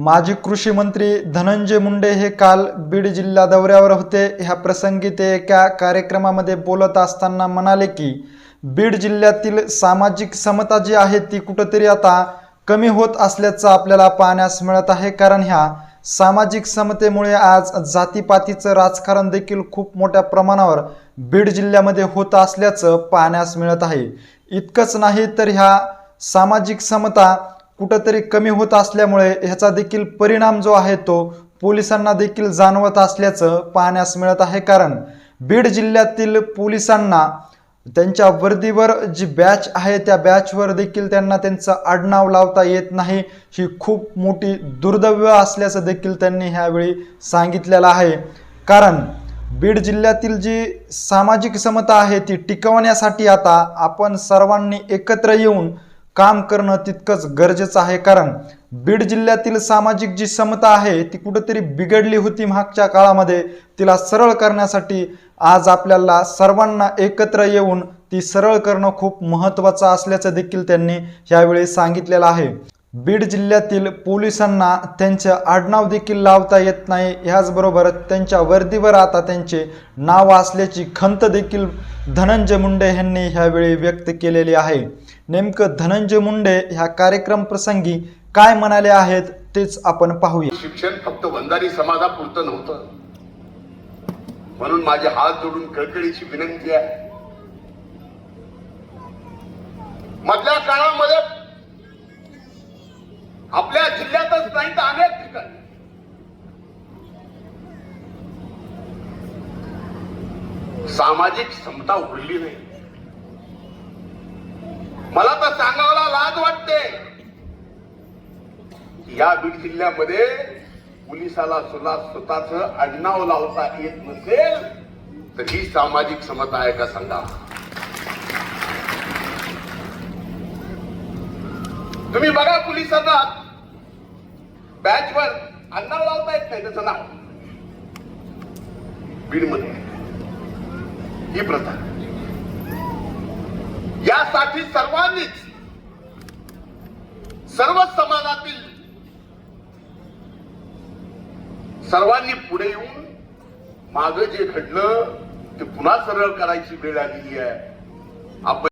माजी कृषी मंत्री धनंजय मुंडे हे काल बीड जिल्हा दौऱ्यावर होते. ह्या प्रसंगी ते एका कार्यक्रमामध्ये बोलत असताना म्हणाले की बीड जिल्ह्यातील सामाजिक समता जी आहे ती कुठंतरी आता कमी होत असल्याचं आपल्याला पाहण्यास मिळत आहे. कारण ह्या सामाजिक समतेमुळे आज जातीपातीचं राजकारण देखील खूप मोठ्या प्रमाणावर बीड जिल्ह्यामध्ये होत असल्याचं पाहण्यास मिळत आहे. इतकंच नाही तर ह्या सामाजिक समता कुठंतरी कमी होत असल्यामुळे ह्याचा देखील परिणाम जो आहे तो पोलिसांना देखील जाणवत असल्याचं पाहण्यास मिळत आहे. कारण बीड जिल्ह्यातील पोलिसांना त्यांच्या वर्दीवर जी बॅच आहे त्या बॅचवर देखील त्यांना त्यांचं आडनाव लावता येत नाही. ही खूप मोठी दुर्दैव असल्याचं देखील त्यांनी ह्यावेळी सांगितलेलं आहे. कारण बीड जिल्ह्यातील जी सामाजिक समता आहे ती टिकवण्यासाठी आता आपण सर्वांनी एकत्र येऊन काम करणं तितकंच गरजेचं आहे. कारण बीड जिल्ह्यातील सामाजिक जी समता आहे ती कुठेतरी बिघडली होती मागच्या काळामध्ये. तिला सरळ करण्यासाठी आज आपल्याला सर्वांना एकत्र येऊन ती सरळ करणं खूप महत्त्वाचं असल्याचं देखील त्यांनी यावेळी सांगितलेलं आहे. बीड जिल्ह्यातील पोलिसांना त्यांचं आडनाव देखील लावता येत नाही. ह्याचबरोबर त्यांच्या वर्दीवर आता त्यांचे नाव असल्याची खंत देखील धनंजय मुंडे यांनी ह्यावेळी व्यक्त केलेली आहे. नेमकं धनंजय मुंडे ह्या कार्यक्रम प्रसंगी काय म्हणाले आहेत तेच आपण पाहूया. शिक्षण फक्त वंजारी समाजापुरतं नव्हतं. म्हणून माझे हात जोडून कळकळीची विनंती आहे. मधल्या काळामध्ये आपल्या जिल्ह्यातच नाही तर अनेक ठिकाणी. सामाजिक समता उरली नाही. मला तर सांगायला लाज वाटते. या बीड जिल्ह्यामध्ये पोलिसाला सुद्धा स्वतःच आडनाव लावता येत नसेल तर ही सामाजिक समता आहे का सांगा? तुम्ही बघा पोलिसांना. बॅचवर आडनाव लावता येत नाही त्याचं नाव. बीडमध्ये. ही प्रथा. यासाठी सर्वांनीच सर्व समाजातील सर्वांनी पुढे येऊन माग जे घडलं ते पुन्हा सरळ करायची वेळ आलेली आहे. आपण